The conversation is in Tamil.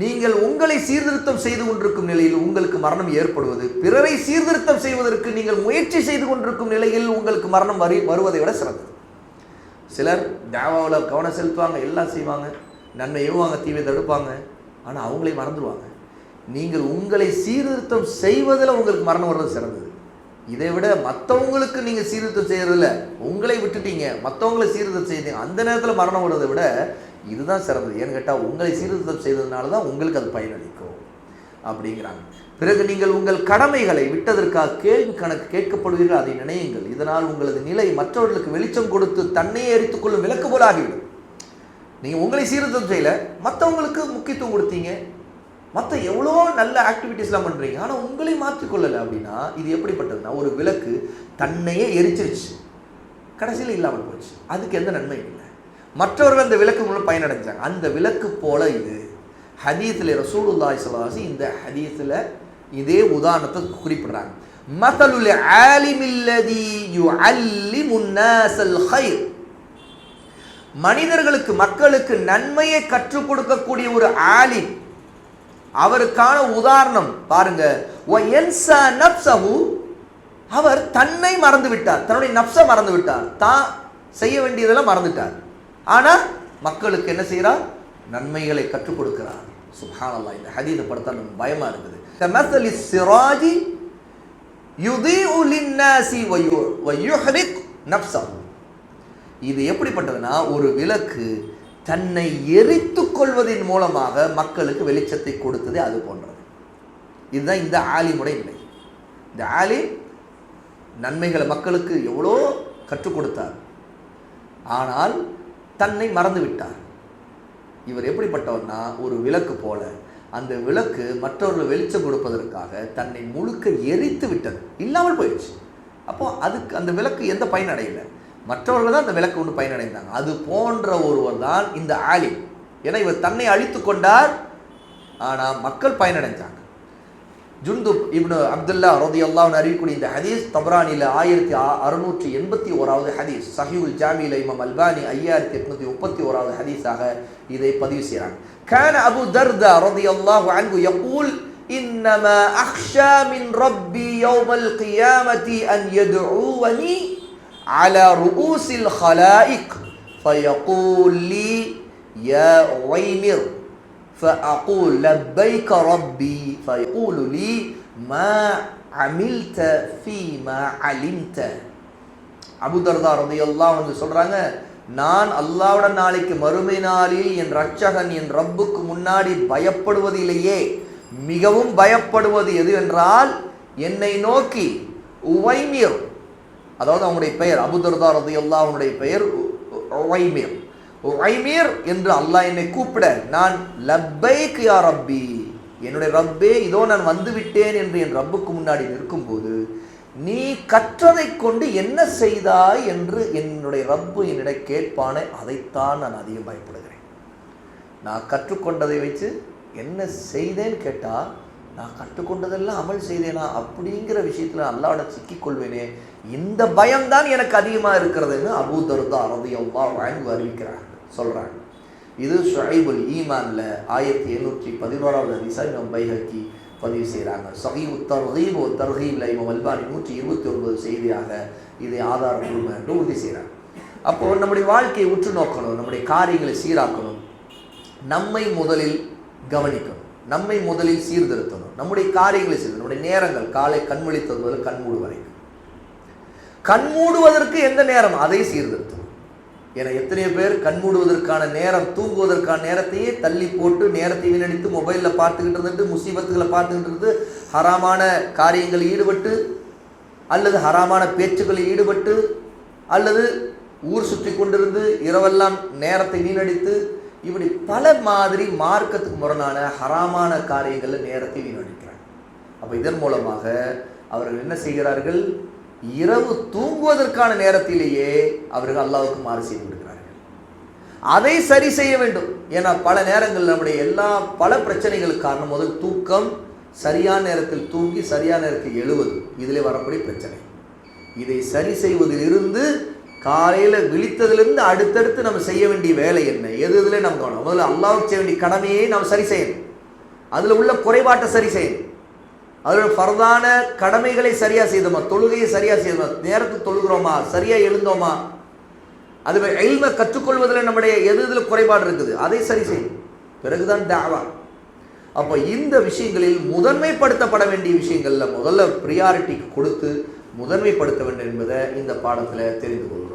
நீங்கள் உங்களை சீர்திருத்தம் செய்து கொண்டிருக்கும் நிலையில் உங்களுக்கு மரணம் ஏற்படுவது பிறரை சீர்திருத்தம் செய்வதற்கு நீங்கள் முயற்சி செய்து கொண்டிருக்கும் நிலையில் உங்களுக்கு மரணம் வரி வருவதை விட சிறந்தது. சிலர் தேவாவில் கவனம் செலுத்துவாங்க எல்லாம் செய்வாங்க நன்மை ஏவுவாங்க தீவை தடுப்பாங்க ஆனால் அவங்களே மறந்துடுவாங்க. நீங்கள் உங்களை சீர்திருத்தம் செய்வதில் உங்களுக்கு மரணம் வர்றது சிறந்தது. இதை விட மற்றவங்களுக்கு நீங்கள் சீர்திருத்தம் செய்கிறதில்ல உங்களை விட்டுட்டீங்க மற்றவங்களை சீர்திருத்தம் செய்தீங்க அந்த நேரத்தில் மரணம் வர்றதை விட இதுதான் சிறந்தது. ஏன்னு கேட்டால் உங்களை சீர்திருத்தம் செய்ததுனால தான் உங்களுக்கு அது பயனளிக்கும். அப்படிங்கிறாங்க. பிறகு நீங்கள் உங்கள் கடமைகளை விட்டதற்காக கேள்வி கணக்கு கேட்கப்படுவீர்கள் அதை நினையுங்கள். இதனால் உங்களது நிலை மற்றவர்களுக்கு வெளிச்சம் கொடுத்து தன்னையே எரித்துக்கொள்ளும் விளக்கு போல ஆகிவிடும். நீங்கள் உங்களை சீர்திருத்தம் செய்யல மற்றவங்களுக்கு முக்கியத்துவம் கொடுத்தீங்க. மற்ற எவ்வளோ நல்ல ஆக்டிவிட்டீஸ்லாம் பண்ணுறீங்க ஆனால் உங்களை மாற்றிக்கொள்ளலை அப்படின்னா இது எப்படிப்பட்டதுன்னா ஒரு விளக்கு தன்னையே எரிச்சிருச்சு. கடைசியில் இல்லாமல் போச்சு. அதுக்கு எந்த நன்மையும் இல்லை. மற்றவர்கள் அந்த விளக்கு மூலம் பயனடைஞ்சாங்க. அந்த விளக்கு போல இது. ஹதீத்தில் ரசூலுல்லாய் ஸல்லல்லாஹு இந்த ஹதீத்தில் இதே உதாரணத்தை குறிப்பிடுறாங்க. மசலுல் ஆலிமில்லதி யுஅல்லிமுன் நாஸல் ஹைர் மனிதர்களுக்கு மக்களுக்கு நன்மையை கற்றுக் கொடுக்கக்கூடிய ஒரு ஆலிம். அவருக்கான உதாரணம் பாருங்க. அவர் தன்னை மறந்து விட்டார். தன்னுடைய நப்ச மறந்து விட்டார். தான் செய்ய வேண்டியதெல்லாம் மறந்துட்டார். ஆனால் மக்களுக்கு என்ன செய்கிறான் நன்மைகளை கற்றுக் கொடுக்கிறான். சுபானல்லா இந்த ஹதீஸை படுத்தா நமக்கு பயமாக இருக்குது. கமஸலி சிராஜி யுதி உலின்னாசி வயு வயுஹ்ரிக் நப்சம் இது எப்படிப்பட்டதுன்னா ஒரு விளக்கு தன்னை எரித்து கொள்வதன் மூலமாக மக்களுக்கு வெளிச்சத்தை கொடுத்தது அது போன்றது. இதுதான் இந்த ஆலிமுடைய நிலை. இந்த ஆலிம் நன்மைகளை மக்களுக்கு எவ்வளோ கற்றுக் கொடுத்தார். ஆனால் தன்னை மறந்து விட்டார் இவர் எப்படிப்பட்டவர்னா ஒரு விளக்கு போல. அந்த விளக்கு மற்றவர்கள் வெளிச்சம் கொடுப்பதற்காக தன்னை முழுக்க எரித்து விட்டது. இல்லாமல் போயிடுச்சு. அப்போ அதுக்கு அந்த விளக்கு எந்த பயன் அடையல மற்றவர்கள் தான் அந்த விளக்கு ஒன்று பயனடைந்தாங்க. அது போன்ற ஒருவர் தான் இந்த ஆலி ஏன்னா இவர் தன்னை அழித்து கொண்டார். ஆனால் மக்கள் பயனடைஞ்சாங்க. ஜுந்துப் இப்னு அப்துல்லா ரதி அல்லாஹ்னு அறிவிக்கூடிய இந்த ஹதீஸ் தபரானியில் ஆயிரத்தி அறுநூற்றி எண்பத்தி ஓராவது ஹதீஸ் சஹிவுல் ஜாமியில் இமாம் அல்பானி ஐயாயிரத்தி எட்நூத்தி முப்பத்தி ஓராவது ஹதீஸாக இதை பதிவு செய்கிறாங்க كان أبو درداء رضي الله عنه يقول إنما أخشى من ربي يوم القيامة أن يدعوني على رؤوس الخلائق فيقول لي يا عويمر فأقول لبيك ربي فيقول لي ما عملت فيما علمت அபு தர்தா ரதியல்லாஹ் வந்து சொல்றாங்க நான் அல்லாஹ்வோட நாளைக்கு மறுமை நாளில் என் ரட்சகன் என் ரப்புக்கு முன்னாடி பயப்படுவதிலேயே மிகவும் பயப்படுவது எது என்றால் என்னை நோக்கி உவைமிர் அதாவது அவனுடைய பெயர் அபுதர்தா ரதியல்லாஹ் அவனுடைய பெயர் உவைமிர் உவைமீர் என்று அல்லாஹ் என்னை கூப்பிட நான் லப்பைக் யா ரப்பி என்னுடைய ரப்பே இதோ நான் வந்து விட்டேன் என்று என் ரப்புக்கு முன்னாடி நிற்கும்போது நீ கற்றதை கொண்டு என்ன செய்தாய்? என்று என்னுடைய ரப்பு என்னிடம் கேட்பானே அதைத்தான் நான் அதிகம் பயப்படுகிறேன். நான் கற்றுக்கொண்டதை வச்சு என்ன செய்தேன்னு கேட்டால் நான் கற்றுக்கொண்டதெல்லாம் அமல் செய்தேனா அப்படிங்கிற விஷயத்தில் அல்லாவோட சிக்கிக்கொள்வேனே இந்த பயம்தான் எனக்கு அதிகமாக இருக்கிறதுன்னு அபூ தருதா ரதி அல்லா அறிவிக்கிறாங்க சொல்கிறாங்க இது ஷுஐபுல் ஈமான்ல ஆயிரத்தி எழுநூற்றி பதினோராவது அதிசா நம்ம பைஹக்கி பதிவு செய்கிறாங்க சஹீபு தர்ஹீப் ஒரு இவன் இமாம் நூற்றி இருபத்தி ஒன்பது செய்தியாக இதை ஆதாரப்பூர்வம் என்று உறுதி செய்கிறாங்க அப்போ நம்முடைய வாழ்க்கையை உற்று நோக்கணும் நம்முடைய காரியங்களை சீராக்கணும். நம்மை முதலில் கவனிக்கணும். நம்மை முதலில் சீர்திருத்தணும். நம்முடைய காரியங்களை செய்யணும். நம்முடைய நேரங்கள் காலை கண்மொழித்தது முதல் கண்மூடு வரைக்கும் கண் மூடுவதற்கு எந்த நேரம்? அதை சீர்திருத்தணும். ஏன்னா எத்தனையோ பேர் கண் மூடுவதற்கான நேரம் தூங்குவதற்கான நேரத்தையே தள்ளி போட்டு நேரத்தை வீணடித்து மொபைலில் பார்த்துக்கிட்டு இருந்துட்டு முசீபத்துகளை பார்த்துக்கிட்டு இருந்து ஹராமான காரியங்களில் ஈடுபட்டு அல்லது ஹராமான பேச்சுக்களில் ஈடுபட்டு அல்லது ஊர் சுற்றி கொண்டிருந்து இரவெல்லாம் நேரத்தை வீணடித்து இப்படி பல மாதிரி மார்க்கத்துக்கு முரணான ஹராமான காரியங்களில் நேரத்தை வீணடிக்கிறாங்க அப்போ இதன் மூலமாக அவர்கள் என்ன செய்கிறார்கள்? இரவு தூங்குவதற்கான நேரத்திலேயே அவர்கள் அல்லாவுக்கு மாறு செய்து விடுகிறார்கள் அதை சரி செய்ய வேண்டும். ஏன்னா பல நேரங்களில் நம்முடைய எல்லா பல பிரச்சனைகளுக்கு காரணம் முதல் தூக்கம் சரியான நேரத்தில் தூங்கி சரியான நேரத்தில் எழுவது. இதிலே வரக்கூடிய பிரச்சனை. இதை சரி செய்வதிலிருந்து காலையில் விழித்ததுலேருந்து அடுத்தடுத்து நம்ம செய்ய வேண்டிய வேலை என்ன? எது இதில் நம்ம கவனம்? முதல்ல அல்லாவுக்கு செய்ய வேண்டிய கடமையை நாம் சரி செய்யணும். அதில் உள்ள குறைபாட்டை சரி செய்யணும். அதில் ஃபர்தான கடமைகளை சரியாக செய்தோமா? தொழுகையை சரியாக செய்தோமா? நேரத்துக்கு தொழுகிறோமா? சரியாக எழுந்தோமா? அது எல்மை கற்றுக்கொள்வதில் நம்முடைய எது இதில் குறைபாடு இருக்குது? அதை சரி செய்யும் பிறகுதான் தாவா அப்போ இந்த விஷயங்களில் முதன்மைப்படுத்தப்பட வேண்டிய விஷயங்களில் முதல்ல ப்ரியாரிட்டி கொடுத்து முதன்மைப்படுத்த வேண்டும் என்பதை இந்த பாடத்தில் தெரிந்து கொள்ளும்